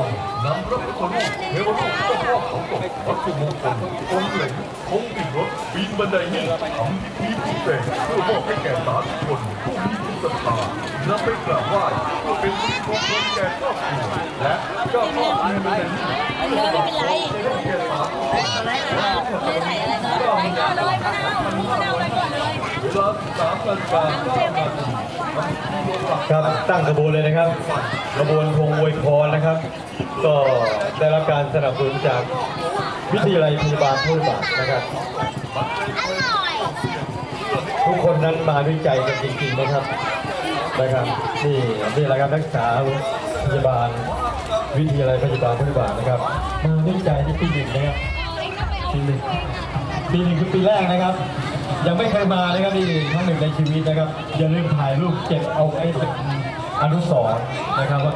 ส่งนำพระพุทธรูปเทวรูปเจ้าพ่อเขาตกวัตถุมงคลองค์เหล็กคงติดรถปีนบันไดนี้ทำพิธีพิเศษเพื่อมอบให้แก่สาธุชนผู้มีจิตศรัทธานำไปกราบไหว้เพื่อเป็นสิริมงคลแก่ครอบครัวและเจ้าพ่อปีนบันไดนี้ไม่เป็นไรให้แก่สาธุชนไม่ใส่อะไรก็เลยไม่เอาเลยไม่เอาไม่เอาอะไรก่อนเลยเวลาสามนาฬิกาเก้านาทีครับตั้งขบวนเลยนะครับขบวนพงอวยพร ได้รับการสนับสนุนจากวิทยาลัยพยาบาลพุทธบาทนะครับ ทุกคนนั้นมาด้วยใจกันจริงๆนะครับนะครับนี่นี่แหละครับนักศึกษาพยาบาล วิทยาลัยพยาบาลพุทธบาทนะครับมาด้วยใจที่ปีหนึ่งนะครับปีหนึ่งปีหนึ่งคือปีแรกนะครับ ยังไม่เคยมานะครับนี่ครั้งหนึ่งในชีวิตนะครับอย่าลืมถ่ายรูปเก็บเอาไว้เป็นอนุสรณ์นะครับ